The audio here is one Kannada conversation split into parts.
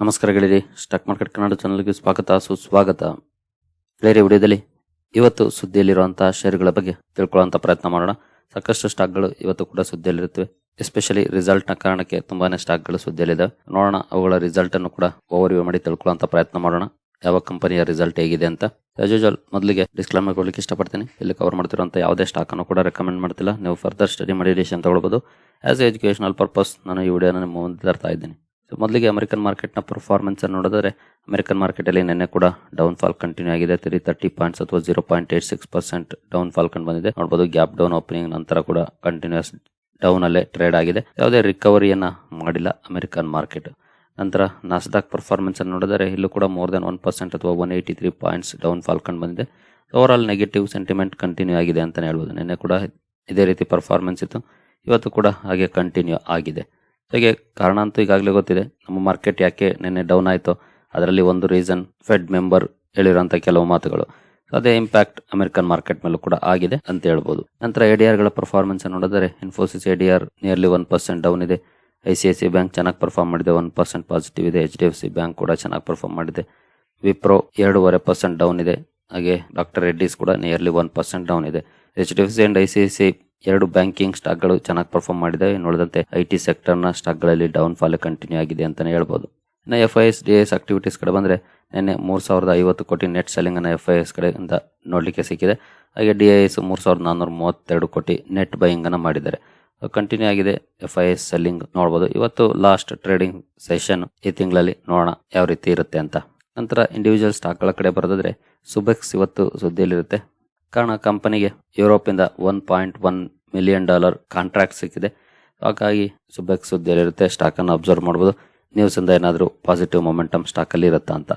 ನಮಸ್ಕಾರ ಗೆಳೆಯರಿ ಸ್ಟಾಕ್ ಮಾರ್ಕೆಟ್ ಕನ್ನಡ ಚಾನಲ್ಗೆ ಸ್ವಾಗತ, ಸುಸ್ವಾಗತ. ಬೇರೆ ವಿಡಿಯೋದಲ್ಲಿ ಇವತ್ತು ಸುದ್ದಿಯಲ್ಲಿರುವಂತಹ ಷೇರುಗಳ ಬಗ್ಗೆ ತಿಳ್ಕೊಳ್ಳುವಂತ ಪ್ರಯತ್ನ ಮಾಡೋಣ. ಸಾಕಷ್ಟು ಸ್ಟಾಕ್ಗಳು ಇವತ್ತು ಕೂಡ ಸುದ್ದಿಯಲ್ಲಿರುತ್ತವೆ. ಎಸ್ಪೆಷಲಿ ರಿಸಲ್ಟ್ನ ಕಾರಣಕ್ಕೆ ತುಂಬಾನೇ ಸ್ಟಾಕ್ಗಳು ಸುದ್ದಿಯಲ್ಲಿದ್ದಾವೆ. ನೋಡೋಣ, ಅವುಗಳ ರಿಸಲ್ಟ್ ಅನ್ನು ಕೂಡ ಓವರ್ವ್ಯೂ ಮಾಡಿ ತಿಳ್ಕೊಳ್ಳುವಂತ ಪ್ರಯತ್ನ ಮಾಡೋಣ. ಯಾವ ಕಂಪನಿಯ ರಿಸಲ್ಟ್ ಹೇಗಿದೆ ಅಂತ. ಆಸ್ ಯೂಶುವಲ್ ಮೊದಲಿಗೆ ಡಿಸ್ಕ್ಲೈಮರ್ ಕೊಡ್ಲಿಕ್ಕೆ ಇಷ್ಟಪಡ್ತೀನಿ. ಇಲ್ಲಿ ಕವರ್ ಮಾಡ್ತಿರುವಂತ ಯಾವುದೇ ಸ್ಟಾಕ್ ಅನ್ನು ಕೂಡ ರೆಕಮೆಂಡ್ ಮಾಡ್ತಿಲ್ಲ. ನೀವು ಫರ್ದರ್ ಸ್ಟಡಿ ಮಾಡಿ ಡಿಸಿಷನ್ ತಗೊಳ್ಬೋದು. ಆಸ್ ಎಜುಕೇಶನಲ್ ಪರ್ಪಸ್ ನಾನು ಈ ವಿಡಿಯೋನ ನಿಮ್ಮ ಮುಂದೆ ತರ್ತಾ ಇದ್ದೀನಿ. ಸೊ ಮೊದಲಿಗೆ ಅಮೆರಿಕನ್ ಮಾರ್ಕೆಟ್ನ ಪರ್ಫಾರ್ಮೆನ್ಸನ್ನು ನೋಡಿದ್ರೆ ಅಮೆರಿಕನ್ ಮಾರ್ಕೆಟಲ್ಲಿ ನಿನ್ನೆ ಕೂಡ ಡೌನ್ ಫಾಲ್ ಕಂಟಿನ್ಯೂ ಆಗಿದೆ. ತ್ರೀ ತರ್ಟಿ ಪಾಯಿಂಟ್ಸ್ ಅಥವಾ zero point eight six percent down fall ಕಂಡು ಬಂದಿದೆ. ನೋಡ್ಬೋದು ಗ್ಯಾಪ್ ಡೌನ್ ಓಪನಿಂಗ್ ನಂತರ ಕೂಡ ಕಂಟಿನ್ಯೂಸ್ ಡೌನ್ ಅಲ್ಲೇ ಟ್ರೇಡ್ ಆಗಿದೆ. ಯಾವುದೇ ರಿಕವರಿಯನ್ನು ಮಾಡಿಲ್ಲ ಅಮೆರಿಕನ್ ಮಾರ್ಕೆಟ್ ನಂತರ ನಾಸ್ಡಾಕ್ ಪರ್ಫಾರ್ಮೆನ್ಸ್ ಅನ್ನು ನೋಡಿದರೆ, ಇಲ್ಲೂ ಕೂಡ ಮೋರ್ ದನ್ ಒನ್ ಪರ್ಸೆಂಟ್ ಅಥವಾ one eighty three points down fall ಕಂಡು ಬಂದಿದೆ. Over all negative sentiment continue ಆಗಿದೆ ಅಂತಲೇ ಹೇಳ್ಬೋದು. ನಿನ್ನೆ ಕೂಡ ಇದೇ ರೀತಿ ಪರ್ಫಾರ್ಮೆನ್ಸ್ ಇತ್ತು. ಇವತ್ತು ಕೂಡ ಹಾಗೆ ಕಂಟಿನ್ಯೂ ಆಗಿದೆ. ಹಾಗೆ ಕಾರಣ ಅಂತೂ ಈಗಾಗಲೇ ಗೊತ್ತಿದೆ. ನಮ್ಮ ಮಾರ್ಕೆಟ್ ಯಾಕೆ ನಿನ್ನೆ ಡೌನ್ ಆಯಿತು, ಅದರಲ್ಲಿ ಒಂದು ರೀಸನ್ ಫೆಡ್ ಮೆಂಬರ್ ಹೇಳಿರೋಂಥ ಕೆಲವು ಮಾತುಗಳು. ಅದೇ ಇಂಪ್ಯಾಕ್ಟ್ ಅಮೆರಿಕನ್ ಮಾರ್ಕೆಟ್ ಮೇಲೂ ಕೂಡ ಆಗಿದೆ ಅಂತ ಹೇಳ್ಬೋದು. ನಂತರ ಎಡಿಆರ್ಗಳ ಪರ್ಫಾರ್ಮೆನ್ಸ್ ನೋಡಿದರೆ Infosys ADR nearly one percent down ಇದೆ. I C I C bank ಚೆನ್ನಾಗಿ ಪರ್ಫಾರ್ಮ್ ಮಾಡಿದೆ ಒನ್ ಪರ್ಸೆಂಟ್ ಪಾಸಿಟಿವ್ ಇದೆ. H D F C bank ಕೂಡ ಚೆನ್ನಾಗಿ ಪರ್ಫಾರ್ಮ್ ಮಾಡಿದೆ. ವಿಪ್ರೋ ಎರಡೂವರೆ ಪರ್ಸೆಂಟ್ ಡೌನ್ ಇದೆ. ಹಾಗೆ ಡಾಕ್ಟರ್ ರೆಡ್ಡಿಸ್ ಕೂಡ ನಿಯರ್ಲಿ ಒನ್ ಪರ್ಸೆಂಟ್ ಡೌನ್ ಇದೆ. H D F C and I C I C ಎರಡು ಬ್ಯಾಂಕಿಂಗ್ ಸ್ಟಾಕ್ಗಳು ಚೆನ್ನಾಗಿ ಪರ್ಫಾರ್ಮ್ ಮಾಡಿದೆ ನೋಡಿದಂತೆ ಐ ಟಿ ಸೆಕ್ಟರ್ನ ಸ್ಟಾಕ್ಗಳಲ್ಲಿ ಡೌನ್ ಫಾಲ್ ಕಂಟಿನ್ಯೂ ಆಗಿದೆ ಅಂತಲೇ ಹೇಳ್ಬೋದು. ಇನ್ನು F I S D S activities ಕಡೆ ಬಂದರೆ ನಿನ್ನೆ ಮೂರು ಸಾವಿರದ ಐವತ್ತು ಕೋಟಿ ನೆಟ್ ಸೆಲ್ಲಿಂಗ್ ಅನ್ನು ಎಫ್ ಐ ಎಸ್ ಕಡೆಯಿಂದ ನೋಡಲಿಕ್ಕೆ ಸಿಕ್ಕಿದೆ. ಹಾಗೆ ಡಿ ಐ ಎಸ್ ಮೂರು ಸಾವಿರದ ನಾನ್ನೂರ ಮೂವತ್ತೆರಡು ಕೋಟಿ ನೆಟ್ ಬೈಯಿಂಗ್ ಅನ್ನು ಮಾಡಿದ್ದಾರೆ. ಕಂಟಿನ್ಯೂ ಆಗಿದೆ ಎಫ್ ಐ ಎಸ್ ಸೆಲ್ಲಿಂಗ್ ನೋಡ್ಬೋದು. ಇವತ್ತು ಲಾಸ್ಟ್ ಟ್ರೇಡಿಂಗ್ ಸೆಷನ್ ಈ ತಿಂಗಳಲ್ಲಿ ನೋಡೋಣ ಯಾವ ರೀತಿ ಇರುತ್ತೆ ಅಂತ. ನಂತರ ಇಂಡಿವಿಜುವಲ್ ಸ್ಟಾಕ್ಗಳ ಕಡೆ ಬರೋದಾದ್ರೆ ಸುಬೆಕ್ಸ್ ಇವತ್ತು ಸುದ್ದಿಯಲ್ಲಿರುತ್ತೆ. ಕಾರಣ ಕಂಪನಿಗೆ ಯುರೋಪಿಂದ one point one million dollar contract ಸಿಕ್ಕಿದೆ. ಹಾಗಾಗಿ ಸುಬೆಕ್ ಸುದ್ದಿಯಲ್ಲಿರುತ್ತೆ ಸ್ಟಾಕ್ ಅನ್ನು ಅಬ್ಸರ್ವ್ ಮಾಡ್ಬೋದು. ನ್ಯೂಸಿಂದ ಏನಾದರೂ ಪಾಸಿಟಿವ್ ಮೊಮೆಂಟಮ್ ಸ್ಟಾಕ್ ಅಲ್ಲಿ ಇರುತ್ತಾ ಅಂತ.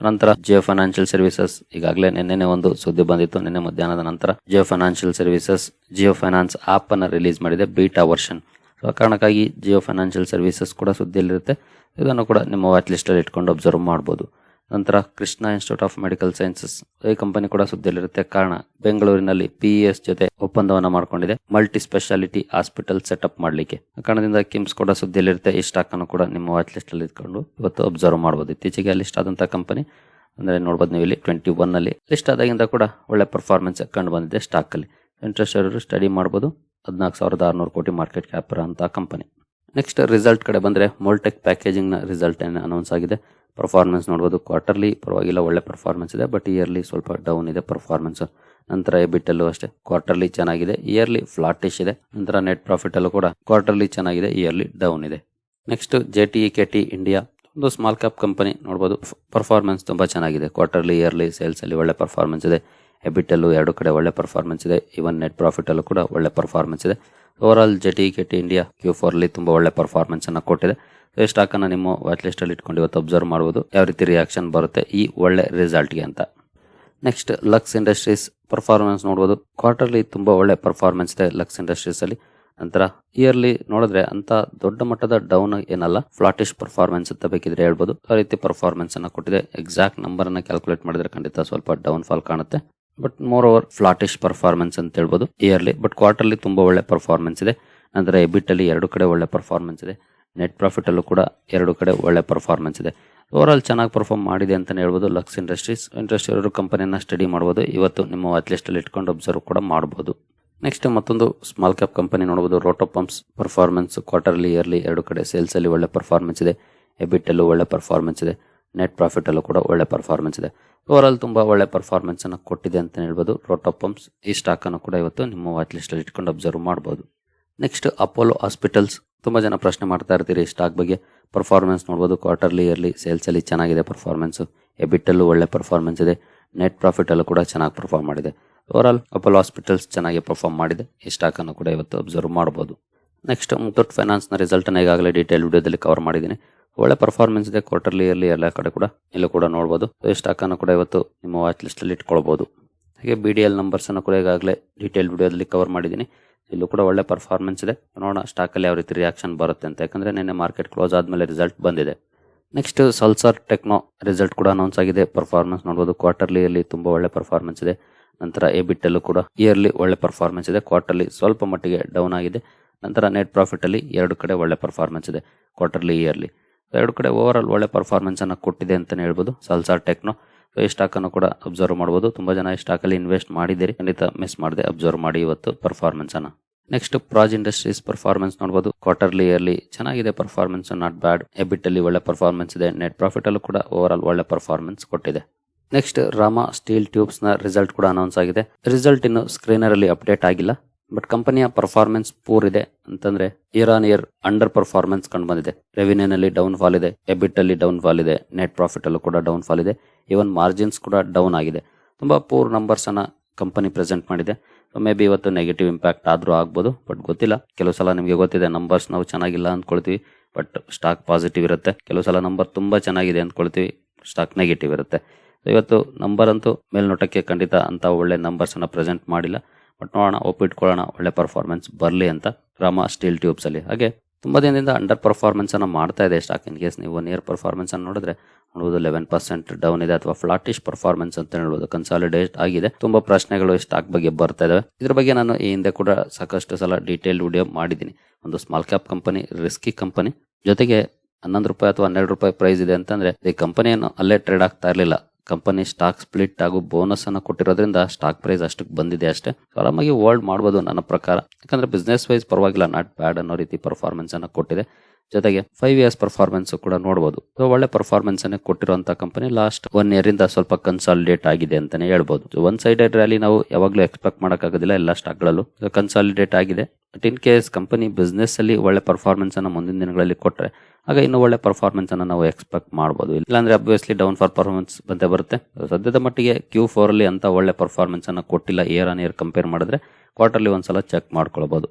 ನಂತರ ಜಿಯೋ ಫೈನಾನ್ಷಿಯಲ್ ಸರ್ವಿಸಸ್ ಈಗಾಗಲೇ ನಿನ್ನೆ ಒಂದು ಸುದ್ದಿ ಬಂದಿತ್ತು. ನಿನ್ನೆ ಮಧ್ಯಾಹ್ನದ ನಂತರ Jio financial services Jio finance app ಅನ್ನು ರಿಲೀಸ್ ಮಾಡಿದೆ ಬೀಟಾ ವರ್ಷನ್ ಆ ಕಾರಣಕ್ಕಾಗಿ ಜಿಯೋ ಫೈನಾನ್ಷಿಯಲ್ ಸರ್ವಿಸಸ್ ಕೂಡ ಸುದ್ದಿಯಲ್ಲಿರುತ್ತೆ. ಇದನ್ನು ಕೂಡ ನಿಮ್ಮ ವಾಚ್ ಲಿಸ್ಟಲ್ಲಿ ಇಟ್ಕೊಂಡು ಅಬ್ಸರ್ವ್ ಮಾಡ್ಬೋದು. ನಂತರ Krishna institute of medical sciences ಈ ಕಂಪನಿ ಕೂಡ ಸುದ್ದಿಯಲ್ಲಿರುತ್ತೆ. ಕಾರಣ, ಬೆಂಗಳೂರಿನಲ್ಲಿ ಪಿಇಎಸ್ ಜೊತೆ ಒಪ್ಪಂದವನ್ನು ಮಾಡಿಕೊಂಡಿದೆ. ಮಲ್ಟಿ ಸ್ಪೆಷಾಲಿಟಿ ಹಾಸ್ಪಿಟಲ್ ಸೆಟಪ್ ಮಾಡಲಿಕ್ಕೆ ಕಾರಣದಿಂದ ಕಿಮ್ಸ್ ಕೂಡ ಸುದ್ದಿಯಲ್ಲಿರುತ್ತೆ. ಈ ಸ್ಟಾಕ್ ಅನ್ನು ಕೂಡ ನಿಮ್ಮ ವಾಚ್ ಲಿಸ್ಟ್ ಅಲ್ಲಿ ಇಟ್ಕೊಂಡು ಇವತ್ತು ಅಬ್ಸರ್ವ್ ಮಾಡಬಹುದು ಇತ್ತೀಚೆಗೆ ಲಿಸ್ಟ್ ಆದಂತಹ ಕಂಪನಿ ಅಂದ್ರೆ ನೋಡಬಹುದು ನೀವು ಇಲ್ಲಿ ಟ್ವೆಂಟಿ ಒನ್ ಅಲ್ಲಿ ಲಿಸ್ಟ್ ಆದಾಗಿಂದ ಕೂಡ ಒಳ್ಳೆ ಪರ್ಫಾರ್ಮೆನ್ಸ್ ಕಂಡು ಬಂದಿದೆ ಸ್ಟಾಕ್ ಅಲ್ಲಿ. ಇಂಟ್ರೆಸ್ಟ್ ಇರೋರು ಸ್ಟಡಿ ಮಾಡಬಹುದು ಹದಿನಾಲ್ಕು ಸಾವಿರದ ಆರುನೂರು ಕೋಟಿ ಮಾರ್ಕೆಟ್ ಕ್ಯಾಪ್ ಅಂತ ಕಂಪನಿ ನೆಕ್ಸ್ಟ್ ರಿಸಲ್ಟ್ ಕಡೆ ಬಂದ್ರೆ ಮೋಲ್ಟೆಕ್ ಪ್ಯಾಕೇಜಿಂಗ್ನ ರಿಸಲ್ಟ್ ಅನೌನ್ಸ್ ಆಗಿದೆ. ಪರ್ಫಾರ್ಮೆನ್ಸ್ ನೋಡ್ಬೋದು. ಕ್ವಾರ್ಟರ್ಲಿ ಪರವಾಗಿಲ್ಲ, ಒಳ್ಳೆ ಪರ್ಫಾರ್ಮೆನ್ಸ್ ಇದೆ ಬಟ್ ಇಯರ್ಲಿ ಸ್ವಲ್ಪ ಡೌನ್ ಇದೆ ಪರ್ಫಾರ್ಮೆನ್ಸ್ ನಂತರ ಎಬಿಟಲ್ಲೂ ಅಷ್ಟೇ ಕ್ವಾರ್ಟರ್ಲಿ ಚೆನ್ನಾಗಿದೆ ಇಯರ್ಲಿ ಫ್ಲಾಟಿಶ್ ಇದೆ. ನಂತರ ನೆಟ್ ಪ್ರಾಫಿಟ್ ಅಲ್ಲೂ ಕೂಡ ಕ್ವಾರ್ಟರ್ಲಿ ಚೆನ್ನಾಗಿದೆ ಇಯರ್ಲಿ ಡೌನ್ ಇದೆ. Next J T K T India ಒಂದು ಸ್ಮಾಲ್ ಕ್ಯಾಪ್ ಕಂಪನಿ ನೋಡ್ಬೋದು. ಪರ್ಫಾರ್ಮೆನ್ಸ್ ತುಂಬಾ ಚೆನ್ನಾಗಿದೆ ಕ್ವಾರ್ಟರ್ಲಿ ಇಯರ್ಲಿ ಸೇಲ್ಸ್ ಅಲ್ಲಿ ಒಳ್ಳೆ ಪರ್ಫಾರ್ಮೆನ್ಸ್ ಇದೆ. ಎಬಿಟಲ್ಲೂ ಎರಡು ಕಡೆ ಒಳ್ಳೆ ಪರ್ಫಾರ್ಮೆನ್ಸ್ ಇದೆ ಇವನ್ ನೆಟ್ ಪ್ರಾಫಿಟ್ ಅಲ್ಲೂ ಕೂಡ ಒಳ್ಳೆ ಪರ್ಫಾರ್ಮೆನ್ಸ್ ಇದೆ. Overall J T K T India Q ಫೋರ್ಲಿ ತುಂಬಾ ಒಳ್ಳೆ ಪರ್ಫಾರ್ಮೆನ್ಸ್ ಅನ್ನ ಕೊಟ್ಟಿದೆ. ಈ ಸ್ಟಾಕ್ ಅನ್ನ ನಿಮ್ಮ ವಾಚ್ ಲಿಸ್ಟ್ ಅಲ್ಲಿ ಇಟ್ಕೊಂಡು ಇವತ್ತು ಅಬ್ಸರ್ವ್ ಮಾಡಬಹುದು ಯಾವ ರೀತಿ ರಿಯಾಕ್ಷನ್ ಬರುತ್ತೆ ಈ ಒಳ್ಳೆ ರಿಸಲ್ಟ್ಗೆ ಅಂತ. ನೆಕ್ಸ್ಟ್ ಲಕ್ಸ್ ಇಂಡಸ್ಟ್ರೀಸ್ ಪರ್ಫಾರ್ಮೆನ್ಸ್ ನೋಡ್ಬೋದು. ಕ್ವಾರ್ಟರ್ಲಿ ತುಂಬಾ ಒಳ್ಳೆ ಪರ್ಫಾರ್ಮೆನ್ಸ್ ಇದೆ ಲಕ್ಸ್ ಇಂಡಸ್ಟ್ರೀಸ್ ಅಲ್ಲಿ. ನಂತರ ಇಯರ್ಲಿ ನೋಡಿದ್ರೆ ಅಂತ ದೊಡ್ಡ ಮಟ್ಟದ ಡೌನ್ ಏನಲ್ಲ ಫ್ಲಾಟಿಶ್ ಪರ್ಫಾರ್ಮೆನ್ಸ್ ಅಂತ ಬೇಕಿದ್ರೆ ಹೇಳ್ಬೋದು. ಆ ರೀತಿ ಪರ್ಫಾರ್ಮೆನ್ಸ್ ಅನ್ನ ಕೊಟ್ಟಿದೆ. ಎಕ್ಸಾಕ್ಟ್ ನಂಬರ್ ಅನ್ನ ಕ್ಯಾಲ್ಕುಲೇಟ್ ಮಾಡಿದ್ರೆ ಖಂಡಿತ ಸ್ವಲ್ಪ ಡೌನ್ ಫಾಲ್ ಕಾಣುತ್ತೆ. But more over flattish performance ಅಂತ ಹೇಳ್ಬೋದು ಇಯರ್ಲಿ ಬಟ್ ಕ್ವಾರ್ಟರ್ಲಿ ತುಂಬಾ ಒಳ್ಳೆ ಪರ್ಫಾರ್ಮೆನ್ಸ್ ಇದೆ. ನಂತರ ಎಬಿಟ್ ಅಲ್ಲಿ ಎರಡು ಕಡೆ ಒಳ್ಳೆ ಪರ್ಫಾರ್ಮೆನ್ಸ್ ಇದೆ. ನೆಟ್ ಪ್ರಾಫಿಟಲ್ಲೂ ಕೂಡ ಎರಡು ಕಡೆ ಒಳ್ಳೆ ಪರ್ಫಾರ್ಮೆನ್ಸ್ ಇದೆ. ಓವರ್ ಆಲ್ ಚೆನ್ನಾಗಿ ಪರ್ಫಾರ್ಮ್ ಮಾಡಿದೆ ಅಂತಲೇ ಹೇಳ್ಬೋದು. ಲಕ್ಸ್ ಇಂಡಸ್ಟ್ರೀಸ್ ಇಂಡಸ್ಟ್ರಿ ಇರೋರು ಕಂಪನಿಯನ್ನು ಸ್ಟಡಿ ಮಾಡ್ಬೋದು. ಇವತ್ತು ನಿಮ್ಮ ವಾಚ್ ಲಿಸ್ಟ್ ಅಲ್ಲಿ ಇಟ್ಕೊಂಡು ಅಬ್ಸರ್ವ್ ಕೂಡ ಮಾಡ್ಬೋದು. ನೆಕ್ಸ್ಟ್ ಮತ್ತೊಂದು ಸ್ಮಾಲ್ ಕ್ಯಾಪ್ ಕಂಪನಿ ನೋಡಬಹುದು Roto Pumps performance quarterly yearly ಎರಡು ಕಡೆ ಸೇಲ್ಸ್ ಅಲ್ಲಿ ಒಳ್ಳೆ ಪರ್ಫಾರ್ಮೆನ್ಸ್ ಇದೆ. ಎಬಿಟ್ ಅಲ್ಲೂ ಒಳ್ಳೆ ಪರ್ಫಾರ್ಮೆನ್ಸ್ ಇದೆ. ನೆಟ್ ಪ್ರಾಫಿಟ್ ಅಲ್ಲೂ ಕೂಡ ಒಳ್ಳೆ ಪರ್ಫಾರ್ಮೆನ್ಸ್ ಇದೆ. ಓವರ್ ಆಲ್ ತುಂಬಾ ಒಳ್ಳೆ ಪರ್ಫಾರ್ಮೆನ್ಸ್ ಅನ್ನು ಕೊಟ್ಟಿದೆ ಅಂತ ಹೇಳ್ಬೋದು. ರೋಟೋ ಪಂಪ್ಸ್ ಈ ಸ್ಟಾಕ್ ಅನ್ನು ಕೂಡ ಇವತ್ತು ನಿಮ್ಮ ವಾಚ್ ಲಿಸ್ಟ್ ಅಲ್ಲಿ ಇಟ್ಕೊಂಡು ಅಬ್ಸರ್ವ್ ಮಾಡಬಹುದು ನೆಕ್ಸ್ಟ್ ಅಪೋಲೋ ಹಾಸ್ಪಿಟಲ್ಸ್ ತುಂಬಾ ಜನ ಪ್ರಶ್ನೆ ಮಾಡ್ತಾ ಇರ್ತೀರಿ ಸ್ಟಾಕ್ ಬಗ್ಗೆ. ಪರ್ಫಾರ್ಮೆನ್ಸ್ ನೋಡ್ಬೋದು ಕ್ವಾರ್ಟರ್ಲಿ ಇಯರ್ಲಿ ಸೇಲ್ಸ್ ಅಲ್ಲಿ ಚೆನ್ನಾಗಿದೆ ಪರ್ಫಾರ್ಮೆನ್ಸು ಎಬಿಟಲ್ಲೂ ಒಳ್ಳೆ ಪರ್ಫಾರ್ಮೆನ್ಸ್ ಇದೆ. ನೆಟ್ ಪ್ರಾಫಿಟಲ್ಲೂ ಕೂಡ ಚೆನ್ನಾಗಿ ಪರ್ಫಾರ್ಮ್ ಮಾಡಿದೆ. ಓವರ್ ಆಲ್ ಅಪೋಲೋ ಹಾಸ್ಪಿಟಲ್ಸ್ ಚೆನ್ನಾಗಿ ಪರ್ಫಾರ್ಮ್ ಮಾಡಿದೆ. ಈ ಸ್ಟಾಕ್ ಅನ್ನು ಕೂಡ ಇವತ್ತು ಅಬ್ಸರ್ವ್ ಮಾಡ್ಬೋದು. ನೆಕ್ಸ್ಟ್ ಮುತ್ತೂಟ್ ಫೈನಾನ್ಸ್ನ ನ ರಿಸಲ್ಟ್ ಅನ್ನ ಈಗಾಗಲೇ ಡೀಟೇಲ್ ವಿಡಿಯೋದಲ್ಲಿ ಕವರ್ ಮಾಡಿದ್ದೀನಿ. ಒಳ್ಳೆ ಪರ್ಫಾರ್ಮೆನ್ಸ್ ಇದೆ ಕ್ವಾರ್ಟರ್ಲಿ ಇಯರ್ಲಿ ಎಲ್ಲ ಕಡೆ ಕೂಡ. ಇಲ್ಲೂ ಕೂಡ ನೋಡ್ಬೋದು. ಈ ಸ್ಟಾಕ್ ಅನ್ನು ಕೂಡ ಇವತ್ತು ನಿಮ್ಮ ವಾಚ್ ಲಿಸ್ಟಲ್ಲಿ ಇಟ್ಕೊಳ್ಬೋದು. ಹಾಗೆ ಬಿ ಡಿ ಎಲ್ ನಂಬರ್ಸನ್ನು ಕೂಡ ಈಗಾಗಲೇ ಡೀಟೇಲ್ ವಿಡಿಯೋದಲ್ಲಿ ಕವರ್ ಮಾಡಿದ್ದೀನಿ. ಇಲ್ಲೂ ಕೂಡ ಒಳ್ಳೆ ಪರ್ಫಾರ್ಮೆನ್ಸ್ ಇದೆ. ನೋಡೋಣ ಸ್ಟಾಕಲ್ಲಿ ಯಾವ ರೀತಿ ರಿಯಾಕ್ಷನ್ ಬರುತ್ತೆ ಅಂತ. ಯಾಕಂದರೆ ನಿನ್ನೆ ಮಾರ್ಕೆಟ್ ಕ್ಲೋಸ್ ಆದಮೇಲೆ ರಿಸಲ್ಟ್ ಬಂದಿದೆ. ನೆಕ್ಸ್ಟ್ ಸಲ್ಸರ್ ಟೆಕ್ನೋ ರಿಸಲ್ಟ್ ಕೂಡ ಅನೌನ್ಸ್ ಆಗಿದೆ. ಪರ್ಫಾರ್ಮೆನ್ಸ್ ನೋಡ್ಬೋದು. ಕ್ವಾರ್ಟರ್ಲಿ ತುಂಬ ಒಳ್ಳೆ ಪರ್ಫಾರ್ಮೆನ್ಸ್ ಇದೆ. ನಂತರ ಎ ಬಿಟ್ಟಲ್ಲೂ ಕೂಡ ಇಯರ್ಲಿ ಒಳ್ಳೆ ಪರ್ಫಾರ್ಮೆನ್ಸ್ ಇದೆ. ಕ್ವಾರ್ಟರ್ಲಿ ಸ್ವಲ್ಪ ಮಟ್ಟಿಗೆ ಡೌನ್ ಆಗಿದೆ. ನಂತರ ನೆಟ್ ಪ್ರಾಫಿಟಲ್ಲಿ ಎರಡು ಕಡೆ ಒಳ್ಳೆ ಪರ್ಫಾರ್ಮೆನ್ಸ್ ಇದೆ. ಕ್ವಾರ್ಟರ್ಲಿ ಇಯರ್ಲಿ ಎರಡು ಕಡೆ ಓವರ್ ಆಲ್ ಒಳ್ಳೆ ಪರ್ಫಾರ್ಮೆನ್ಸನ್ನು ಕೊಟ್ಟಿದೆ ಅಂತಲೇ ಹೇಳ್ಬೋದು. ಸಲ್ಸಾರ್ ಟೆಕ್ನೋ ಈ ಸ್ಟಾಕ್ ಅನ್ನು ಕೂಡ ಅಬ್ಸರ್ವ್ ಮಾಡಬಹುದು ತುಂಬಾ ಜನ ಈ ಸ್ಟಾಕ್ ಅಲ್ಲಿ ಇನ್ವೆಸ್ಟ್ ಮಾಡಿದ್ದೀರಿ. ಖಂಡಿತ ಮಿಸ್ ಮಾಡದೆ ಅಬ್ಸರ್ವ್ ಮಾಡಿ ಇವತ್ತು ಪರ್ಫಾರ್ಮೆನ್ಸ್ ಅನ್ನ. ನೆಕ್ಸ್ಟ್ ಪ್ರಾಜ್ ಇಂಡಸ್ಟ್ರೀಸ್ ಪರ್ಫಾರ್ಮೆನ್ಸ್ ನೋಡಬಹುದು ಕ್ವಾರ್ಟರ್ಲಿ ಇಯರ್ಲಿ ಚೆನ್ನಾಗಿದೆ ಪರ್ಫಾರ್ಮೆನ್ಸ್ ನಾಟ್ ಬ್ಯಾಡ್ ಎಬಿಟ್ ಅಲ್ಲಿ ಒಳ್ಳೆ ಪರ್ಫಾರ್ಮೆನ್ಸ್ ಇದೆ. ನೆಟ್ ಪ್ರಾಫಿಟ್ ಅಲ್ಲೂ ಕೂಡ ಓವರ್ ಆಲ್ ಒಳ್ಳೆ ಪರ್ಫಾರ್ಮೆನ್ಸ್ ಕೊಟ್ಟಿದೆ. ನೆಕ್ಸ್ಟ್ ರಾಮಾ ಸ್ಟೀಲ್ ಟ್ಯೂಬ್ಸ್ನ ರಿಸಲ್ಟ್ ಕೂಡ ಅನೌನ್ಸ್ ಆಗಿದೆ. ರಿಸಲ್ಟ್ ಇನ್ನು ಸ್ಕ್ರೀನರ್ ಅಲ್ಲಿ ಅಪ್ಡೇಟ್ ಆಗಿಲ್ಲ. ಬಟ್ ಕಂಪನಿಯ ಪರ್ಫಾರ್ಮೆನ್ಸ್ ಪೂರ್ ಇದೆ ಅಂತಂದ್ರೆ year on year under performance ಕಂಡು ಬಂದಿದೆ. ರೆವಿನ್ಯೂ ನಲ್ಲಿ ಡೌನ್ ಫಾಲ್ ಇದೆ ಎಬಿಟ್ ಅಲ್ಲಿ ಡೌನ್ ಫಾಲ್ ಇದೆ ನೆಟ್ ಪ್ರಾಫಿಟ್ ಅಲ್ಲೂ ಕೂಡ ಡೌನ್ ಫಾಲ್ ಇದೆ. ಈವನ್ ಮಾರ್ಜಿನ್ಸ್ ಕೂಡ ಡೌನ್ ಆಗಿದೆ. ತುಂಬಾ ಪೂರ್ ನಂಬರ್ಸ್ ಅನ್ನ ಕಂಪನಿ ಪ್ರೆಸೆಂಟ್ ಮಾಡಿದೆ. ಮೇ ಬಿ ಇವತ್ತು ನೆಗೆಟಿವ್ ಇಂಪ್ಯಾಕ್ಟ್ ಆದ್ರೂ ಆಗ್ಬೋದು ಬಟ್ ಗೊತ್ತಿಲ್ಲ. ಕೆಲವು ಸಲ ನಿಮಗೆ ಗೊತ್ತಿದೆ ನಂಬರ್ಸ್ ನಾವು ಚೆನ್ನಾಗಿಲ್ಲ ಅಂದ್ಕೊಳ್ತೀವಿ ಬಟ್ ಸ್ಟಾಕ್ ಪಾಸಿಟಿವ್ ಇರುತ್ತೆ. ಕೆಲವು ಸಲ ನಂಬರ್ ತುಂಬಾ ಚೆನ್ನಾಗಿದೆ ಅಂದ್ಕೊಳ್ತೀವಿ ಸ್ಟಾಕ್ ನೆಗೆಟಿವ್ ಇರುತ್ತೆ. ಇವತ್ತು ನಂಬರ್ ಅಂತೂ ಮೇಲ್ನೋಟಕ್ಕೆ ಖಂಡಿತ ಅಂತ ಒಳ್ಳೆ ನಂಬರ್ಸ್ ಅನ್ನ ಪ್ರೆಸೆಂಟ್ ಮಾಡಿಲ್ಲ. ಬಟ್ ನೋಡೋಣ, ಒಪ್ಪಿಟ್ಕೊಳ್ಳೋಣ, ಒಳ್ಳೆ ಪರ್ಫಾರ್ಮೆನ್ಸ್ ಬರಲಿ ಅಂತ ರಾಮ ಸ್ಟೀಲ್ ಟ್ಯೂಬ್ಸ್ ಅಲ್ಲಿ. ಹಾಗೆ ತುಂಬಾ ದಿನದಿಂದ ಅಂಡರ್ ಪರ್ಫಾರ್ಮೆನ್ಸ್ ಅನ್ನ ಮಾಡ್ತಾ ಇದೆ ಸ್ಟಾಕ್ ಇನ್ ಕೇಸ್ ನೀವು ನಿಯರ್ ಪರ್ಫಾರ್ಮೆನ್ಸನ್ನು ನೋಡಿದ್ರೆ. ನೋಡೋದು ಲೆವೆನ್ ಪರ್ಸೆಂಟ್ ಡೌನ್ ಇದೆ ಅಥವಾ ಫ್ಲಾಟಿಶ್ ಪರ್ಫಾರ್ಮೆನ್ಸ್ ಅಂತ ಹೇಳ್ಬೋದು. ಕನ್ಸಾಲಿಡೇಟ್ ಆಗಿದೆ. ತುಂಬಾ ಪ್ರಶ್ನೆಗಳು ಸ್ಟಾಕ್ ಬಗ್ಗೆ ಬರ್ತಾ ಇದಾವೆ. ಇದ್ರ ಬಗ್ಗೆ ನಾನು ಈ ಹಿಂದೆ ಕೂಡ ಸಾಕಷ್ಟು ಸಲ ಡೀಟೇಲ್ ವಿಡಿಯೋ ಮಾಡಿದ್ದೀನಿ. ಒಂದು small cap company risky company ಜೊತೆಗೆ ಹನ್ನೊಂದು ರೂಪಾಯಿ ಅಥವಾ ಹನ್ನೆರಡು ರೂಪಾಯಿ ಪ್ರೈಸ್ ಇದೆ ಅಂತಂದ್ರೆ, ಈ ಕಂಪನಿಯನ್ನು ಅಲ್ಲೇ ಟ್ರೇಡ್ ಆಗ್ತಾ ಇರಲಿಲ್ಲ. ಕಂಪನಿ ಸ್ಟಾಕ್ ಸ್ಪ್ಲಿಟ್ ಹಾಗೂ ಬೋನಸ್ ಅನ್ನ ಕೊಟ್ಟಿರೋದ್ರಿಂದ ಸ್ಟಾಕ್ ಪ್ರೈಸ್ ಅಷ್ಟಕ್ಕೆ ಬಂದಿದೆ ಅಷ್ಟೇ. ಆರಾಮಾಗಿ ಹೋಲ್ಡ್ ಮಾಡ್ಬೋದು ನನ್ನ ಪ್ರಕಾರ. ಯಾಕಂದ್ರೆ ಬಿಸ್ನೆಸ್ ವೈಸ್ ಪರವಾಗಿಲ್ಲ ನಾಟ್ ಬ್ಯಾಡ್ ಅನ್ನೋ ರೀತಿ ಪರ್ಫಾರ್ಮೆನ್ಸ್ ಅನ್ನ ಕೊಟ್ಟಿದೆ. ಜೊತೆಗೆ ಫೈವ್ ಇಯರ್ಸ್ ಪರ್ಫಾರ್ಮೆನ್ಸ್ ಕೂಡ ನೋಡಬಹುದು ಒಳ್ಳೆ ಪರ್ಫಾರ್ಮೆನ್ಸ್ ಅನ್ನ ಕೊಟ್ಟಿರುವಂತಹ ಕಂಪನಿ ಲಾಸ್ಟ್ ಒನ್ ಇಯರ್ ಇಂದ ಸ್ವಲ್ಪ ಕನ್ಸಾಲಿಡೇಟ್ ಆಗಿದೆ ಅಂತಾನೆ ಹೇಳ್ಬಹುದು ಒನ್ ಸೈಡೆಡ್ ರ್ಯಾಲಿ ನಾವು ಯಾವಾಗಲೂ ಎಕ್ಸ್ಪೆಕ್ಟ್ ಮಾಡೋಕ್ಕಾಗೋದಿಲ್ಲ, ಎಲ್ಲ ಸ್ಟಾಕ್ಗಳಲ್ಲೂ ಕನ್ಸಾಲಿಡೇಟ್ ಆಗಿದೆ. But in case company business ಅಲ್ಲಿ ಒಳ್ಳೆ ಪರ್ಫಾರ್ಮೆನ್ಸ್ ಅನ್ನ ಮುಂದಿನ ದಿನಗಳಲ್ಲಿ ಕೊಟ್ಟರೆ ಆಗ ಇನ್ನೂ ಒಳ್ಳೆ ಪರ್ಫಾರ್ಮೆನ್ಸ್ ಅನ್ನ ನಾವು ಎಕ್ಸ್ಪೆಕ್ಟ್ ಮಾಡಬಹುದು ಇಲ್ಲಾಂದ್ರೆ ಅಬ್ವಿಯಸ್ಲಿ ಡೌನ್ ಫಾರ್ ಪರ್ಫಾರ್ಮೆನ್ಸ್ ಬಂದೇ ಬರುತ್ತೆ. ಸದ್ಯದ ಮಟ್ಟಿಗೆ ಕ್ಯೂ ಫೋರ್ ಅಲ್ಲಿ ಅಂತ ಒಳ್ಳೆ ಪರ್ಫಾರ್ಮೆನ್ಸ್ ಅನ್ನ ಕೊಟ್ಟಿಲ್ಲ ಇಯರ್ ಆನ್ ಇಯರ್ ಕಂಪೇರ್ ಮಾಡಿದ್ರೆ ಕ್ವಾರ್ಟರ್ಲಿ ಒಂದ್ಸಲ ಚೆಕ್ ಮಾಡ್ಕೊಳ್ಬಹುದು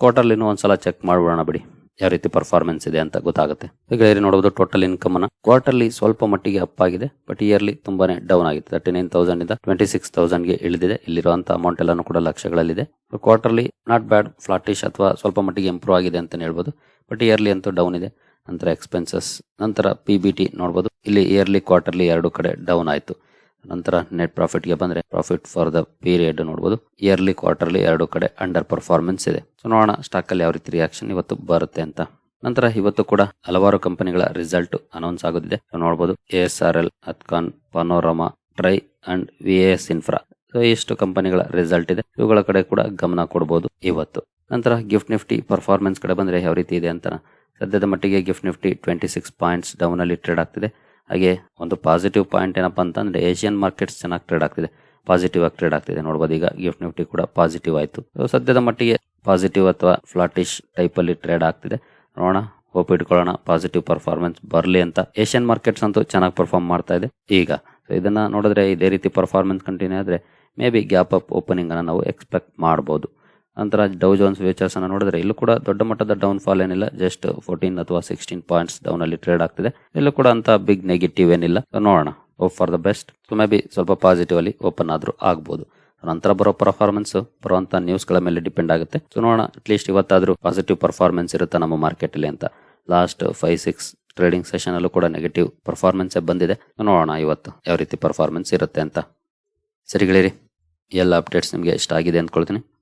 ಕ್ವಾರ್ಟರ್ಲಿನೂ ಒಂದ್ಸಲ ಚೆಕ್ ಮಾಡ್ಬಿಡೋಣ ಬಿಡಿ. ಯಾವ ರೀತಿ ಪರ್ಫಾರ್ಮೆನ್ಸ್ ಇದೆ ಅಂತ ಗೊತ್ತಾಗುತ್ತೆ. ಈಗ ನೋಡಬಹುದು ಟೋಟಲ್ ಇನ್ಕಮ್ ಅನ್ನ. ಕ್ವಾರ್ಟರ್ಲಿ ಸ್ವಲ್ಪ ಮಟ್ಟಿಗೆ ಅಪ್ ಆಗಿದೆ ಬಟ್ ಇಯರ್ಲಿ ತುಂಬಾನೇ ಡೌನ್ ಆಗಿದೆ. ತರ್ಟಿ ನೈನ್ ತೌಸಂಡ್ ಇಂದ ಟ್ವೆಂಟಿ ಸಿಕ್ಸ್ ತೌಸಂಡ್ಗೆ ಇಳಿದಿದೆ. ಇಲ್ಲಿರುವಂತಹ ಅಮೌಂಟ್ ಎಲ್ಲಾನು ಕೂಡ ಲಕ್ಷಗಳಲ್ಲಿದೆ. ಕ್ವಾರ್ಟರ್ಲಿ ನಾಟ್ ಬ್ಯಾಡ್ ಫ್ಲಾಟಿಶ್ ಅಥವಾ ಸ್ವಲ್ಪ ಮಟ್ಟಿಗೆ ಇಂಪ್ರೂವ್ ಆಗಿದೆ ಅಂತ ಹೇಳ್ಬೋದು. ಬಟ್ ಇಯರ್ಲಿ ಅಂತೂ ಡೌನ್ ಇದೆ. ನಂತರ ಎಕ್ಸ್ಪೆನ್ಸಸ್ ನಂತರ ಪಿ ಬಿ ಟಿ ನೋಡಬಹುದು ಇಲ್ಲಿ ಇಯರ್ಲಿ ಕ್ವಾರ್ಟರ್ಲಿ ಎರಡು ಕಡೆ ಡೌನ್ ಆಯಿತು. ನಂತರ ನೆಟ್ ಪ್ರಾಫಿಟ್ಗೆ ಬಂದ್ರೆ ಪ್ರಾಫಿಟ್ ಫಾರ್ ದ ಪೀರಿಯಡ್ ನೋಡಬಹುದು ಇಯರ್ಲಿ ಕ್ವಾರ್ಟರ್ಲಿ ಎರಡು ಕಡೆ ಅಂಡರ್ ಪರ್ಫಾರ್ಮೆನ್ಸ್ ಇದೆ. ಸೊ ನೋಡೋಣ ಸ್ಟಾಕ್ ಅಲ್ಲಿ ಯಾವ ರೀತಿ ರಿಯಾಕ್ಷನ್ ಇವತ್ತು ಬರುತ್ತೆ ಅಂತ. ನಂತರ ಇವತ್ತು ಕೂಡ ಹಲವಾರು ಕಂಪನಿಗಳ ರಿಸಲ್ಟ್ ಅನೌನ್ಸ್ ಆಗುತ್ತಿದೆ ನೋಡಬಹುದು S R L Atcon Panorama Tri and V S Infra so ಇಷ್ಟು ಕಂಪನಿಗಳ ರಿಸಲ್ಟ್ ಇದೆ. ಇವುಗಳ ಕಡೆ ಕೂಡ ಗಮನ ಕೊಡಬಹುದು ಇವತ್ತು. ನಂತರ ಗಿಫ್ಟ್ ನಿಫ್ಟಿ ಪರ್ಫಾರ್ಮೆನ್ಸ್ ಕಡೆ ಬಂದ್ರೆ ಯಾವ ರೀತಿ ಇದೆ ಅಂತ. ಸದ್ಯದ ಮಟ್ಟಿಗೆ Gift Nifty twenty six points down ಅಲ್ಲಿ ಟ್ರೇಡ್ ಆಗ್ತಿದೆ. ಹಾಗೆ ಒಂದು ಪಾಸಿಟಿವ್ ಪಾಯಿಂಟ್ ಏನಪ್ಪಾ ಅಂತಂದ್ರೆ ಏಷ್ಯನ್ ಮಾರ್ಕೆಟ್ಸ್ ಚೆನ್ನಾಗಿ ಟ್ರೇಡ್ ಆಗ್ತಿದೆ. ಪಾಸಿಟಿವ್ ಆಗಿ ಟ್ರೇಡ್ ಆಗ್ತಿದೆ. ನೋಡಬಹುದು ಈಗ ಗಿಫ್ಟ್ ನಿಫ್ಟಿ ಕೂಡ ಪಾಸಿಟಿವ್ ಆಯಿತು. ಸದ್ಯದ ಮಟ್ಟಿಗೆ ಪಾಸಿಟಿವ್ ಅಥವಾ ಫ್ಲಾಟಿಶ್ ಟೈಪ್ ಅಲ್ಲಿ ಟ್ರೇಡ್ ಆಗ್ತಿದೆ. ನೋಡೋಣ ಹೋಪ್ ಇಟ್ಕೊಳ್ಳೋಣ ಪಾಸಿಟಿವ್ ಪರ್ಫಾರ್ಮೆನ್ಸ್ ಬರಲಿ ಅಂತ. ಏಷ್ಯನ್ ಮಾರ್ಕೆಟ್ಸ್ ಅಂತೂ ಚೆನ್ನಾಗಿ ಪರ್ಫಾರ್ಮ್ ಮಾಡ್ತಾ ಇದೆ. ಈಗ ಸೊ ಇದನ್ನ ನೋಡಿದ್ರೆ ಇದೇ ರೀತಿ ಪರ್ಫಾರ್ಮೆನ್ಸ್ ಕಂಟಿನ್ಯೂ ಆದ್ರೆ may be gap up opening ಅನ್ನ ನಾವು ಎಕ್ಸ್ಪೆಕ್ಟ್ ಮಾಡಬಹುದು ನಂತರ ಡೌ ಜೋನ್ಸ್ ಫ್ಯೂಚರ್ಸ್ ಅನ್ನ ನೋಡಿದ್ರೆ ಇಲ್ಲೂ ಕೂಡ ದೊಡ್ಡ ಮಟ್ಟದ ಡೌನ್ ಫಾಲ್ ಏನಿಲ್ಲ ಜಸ್ಟ್ ಫೋರ್ಟೀನ್ ಅಥವಾ ಸಿಕ್ಸ್ಟೀನ್ ಪಾಯಿಂಟ್ಸ್ ಡೌನ್ ಅಲ್ಲಿ ಟ್ರೇಡ್ ಆಗ್ತಿದೆ. ಇಲ್ಲೂ ಕೂಡ ಅಂತ ಬಿಗ್ ನೆಗೆಟಿವ್ ಏನಿಲ್ಲ. ನೋಡೋಣ. Hope for the best so maybe ಸ್ವಲ್ಪ ಪಾಸಿಟಿವ್ ಅಲ್ಲಿ ಓಪನ್ ಆದ್ರೂ ಆಗ್ಬೋದು. ನಂತರ ಬರೋ ಪರ್ಫಾರ್ಮೆನ್ಸ್ ಬರುವಂತ ನ್ಯೂಸ್ಗಳ ಮೇಲೆ ಡಿಪೆಂಡ್ ಆಗುತ್ತೆ. ಸೊ ನೋಡೋಣ. ಅಟ್ಲೀಸ್ಟ್ ಇವತ್ತಾದ್ರೂ ಪಾಸಿಟಿವ್ ಪರ್ಫಾರ್ಮೆನ್ಸ್ ಇರುತ್ತೆ ನಮ್ಮ ಮಾರ್ಕೆಟ್ ಅಲ್ಲಿ ಅಂತ. Last five six trading session ಅಲ್ಲೂ ಕೂಡ ನೆಗೆಟಿವ್ ಪರ್ಫಾರ್ಮೆನ್ಸ್ ಬಂದಿದೆ. ನೋಡೋಣ ಇವತ್ತು ಯಾವ ರೀತಿ ಪರ್ಫಾರ್ಮೆನ್ಸ್ ಇರುತ್ತೆ ಅಂತ. ಸರಿ ಗೆಳೆಯರಿ, ಎಲ್ಲ ಅಪ್ಡೇಟ್ಸ್ ನಿಮಗೆ ಇಷ್ಟ ಆಗಿದೆ ಅಂದ್ಕೊಳ್ತೀನಿ.